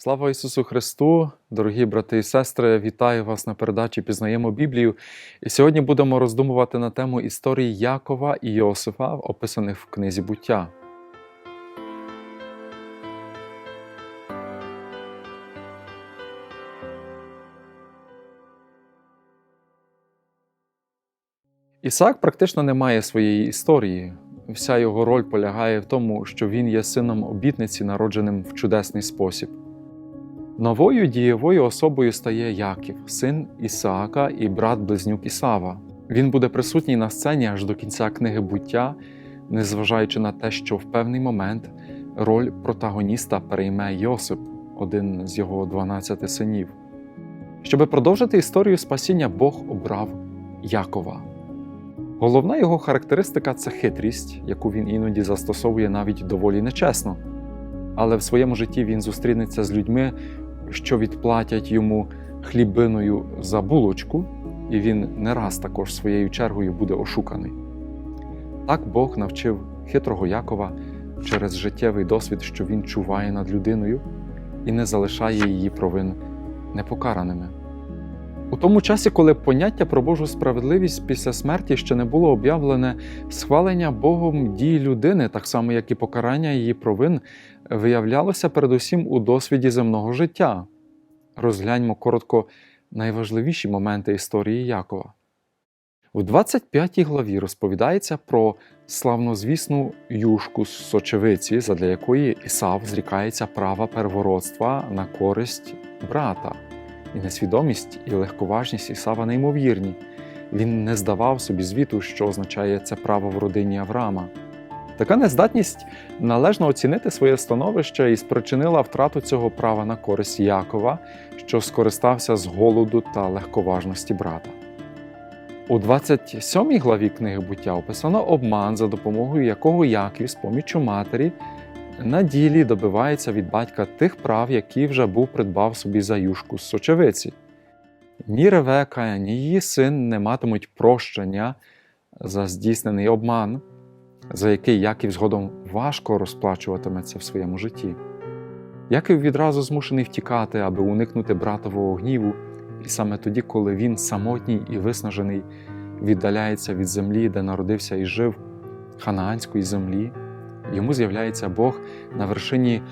Слава Ісусу Христу, дорогі брати і сестри, вітаю вас на передачі Пізнаємо Біблію. І сьогодні будемо роздумувати на тему історії Якова і Йосифа, описаних в книзі буття. Ісаак практично не має своєї історії. Вся його роль полягає в тому, що він є сином обітниці, народженим в чудесний спосіб. Новою дієвою особою стає Яків, син Ісаака і брат близнюк Ісава. Він буде присутній на сцені аж до кінця книги буття, незважаючи на те, що в певний момент роль протагоніста перейме Йосип, один з його 12 синів. Щоби продовжити історію спасіння, Бог обрав Якова. Головна його характеристика це хитрість, яку він іноді застосовує навіть доволі нечесно. Але в своєму житті він зустрінеться з людьми, що відплатять йому хлібиною за булочку, і він не раз також своєю чергою буде ошуканий. Так Бог навчив хитрого Якова через життєвий досвід, що він чуває над людиною і не залишає її провин непокараними. У тому часі, коли поняття про Божу справедливість після смерті ще не було об'явлене, схвалення Богом дії людини, так само як і покарання її провин, виявлялося передусім у досвіді земного життя. Розгляньмо коротко найважливіші моменти історії Якова. У 25 главі розповідається про славнозвісну юшку з сочевиці, задля якої Ісав зрікається права первородства на користь брата. І несвідомість, і легковажність Ісава неймовірні. Він не здавав собі звіту, що означає це право в родині Авраама. Така нездатність належно оцінити своє становище і спричинила втрату цього права на користь Якова, що скористався з голоду та легковажності брата. У 27 главі книги буття описано обман, за допомогою якого Яків з поміччю матері на ділі добивається від батька тих прав, які вже був придбав собі за юшку з сочевиці. Ні Ревека, ні її син не матимуть прощення за здійснений обман, за який Яків згодом важко розплачуватиметься в своєму житті. Яків відразу змушений втікати, аби уникнути братового гніву, і саме тоді, коли він самотній і виснажений, віддаляється від землі, де народився і жив, ханаанської землі, йому з'являється Бог на вершині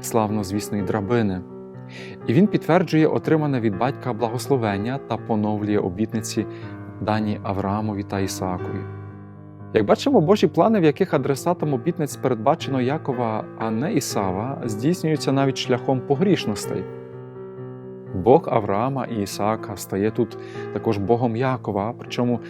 славнозвісної драбини. І він підтверджує отримане від батька благословення та поновлює обітниці дані Авраамові та Ісаакові. Як бачимо, Божі плани, в яких адресатом обітниць передбачено Якова, а не Ісава, здійснюються навіть шляхом погрішностей. Бог Авраама і Ісаака стає тут також Богом Якова, причому